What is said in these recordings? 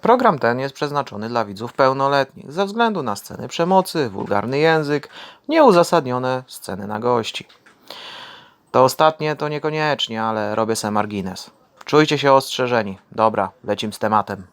Program ten jest przeznaczony dla widzów pełnoletnich ze względu na sceny przemocy, wulgarny język, nieuzasadnione sceny nagości. To ostatnie to niekoniecznie, ale robię se margines. Czujcie się ostrzeżeni. Dobra, lecim z tematem.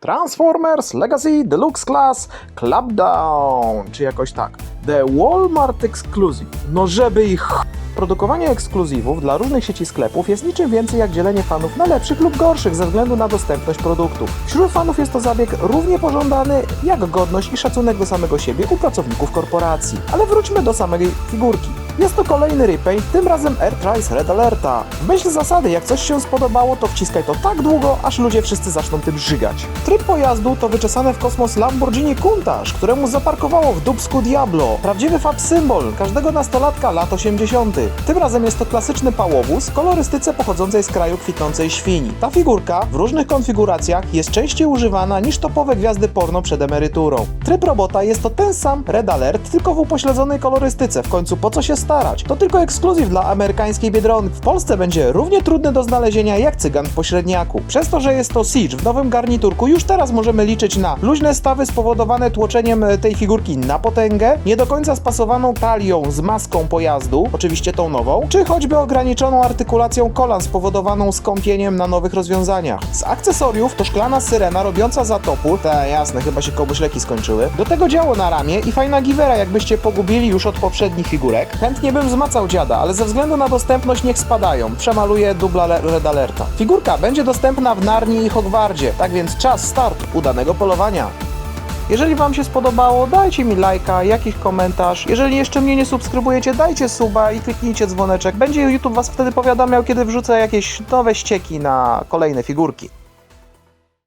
Transformers Legacy Deluxe Class Clapdown, czy jakoś tak. The Walmart Exclusive. No żeby ich ch- Produkowanie ekskluzywów dla różnych sieci sklepów jest niczym więcej jak dzielenie fanów na lepszych lub gorszych ze względu na dostępność produktów. Wśród fanów jest to zabieg równie pożądany jak godność i szacunek do samego siebie u pracowników korporacji. Ale wróćmy do samej figurki. Jest to kolejny repaint, tym razem Airtrice Red Alerta. W myśl zasady, jak coś się spodobało, to wciskaj to tak długo, aż ludzie wszyscy zaczną tym żygać. Tryb pojazdu to wyczesane w kosmos Lamborghini Countach, któremu zaparkowało w dubsku Diablo. Prawdziwy fab symbol każdego nastolatka lat 80. Tym razem jest to klasyczny pałowóz w kolorystyce pochodzącej z kraju kwitnącej świni. Ta figurka w różnych konfiguracjach jest częściej używana niż topowe gwiazdy porno przed emeryturą. Tryb robota jest to ten sam Red Alert, tylko w upośledzonej kolorystyce. W końcu po co się starać? To tylko ekskluzyw dla amerykańskiej Biedronki. W Polsce będzie równie trudny do znalezienia jak cygan w pośredniaku. Przez to, że jest to Siege w nowym garniturku, już teraz możemy liczyć na luźne stawy spowodowane tłoczeniem e, tej figurki na potęgę, nie do końca spasowaną talią z maską pojazdu, oczywiście tą nową, czy choćby ograniczoną artykulacją kolan spowodowaną skąpieniem na nowych rozwiązaniach. Z akcesoriów to szklana syrena robiąca zatopór, te jasne, chyba się komuś leki skończyły, do tego działo na ramię i fajna giwera, jakbyście pogubili już od poprzednich figurek. Chętnie bym zmacał dziada, ale ze względu na dostępność niech spadają. Przemaluję dubla Red Alerta. Figurka będzie dostępna w Narni i Hogwardzie, tak więc czas start udanego polowania. Jeżeli Wam się spodobało, dajcie mi lajka, jakiś komentarz. Jeżeli jeszcze mnie nie subskrybujecie, dajcie suba i kliknijcie dzwoneczek. Będzie YouTube Was wtedy powiadamiał, kiedy wrzucę jakieś nowe ścieki na kolejne figurki.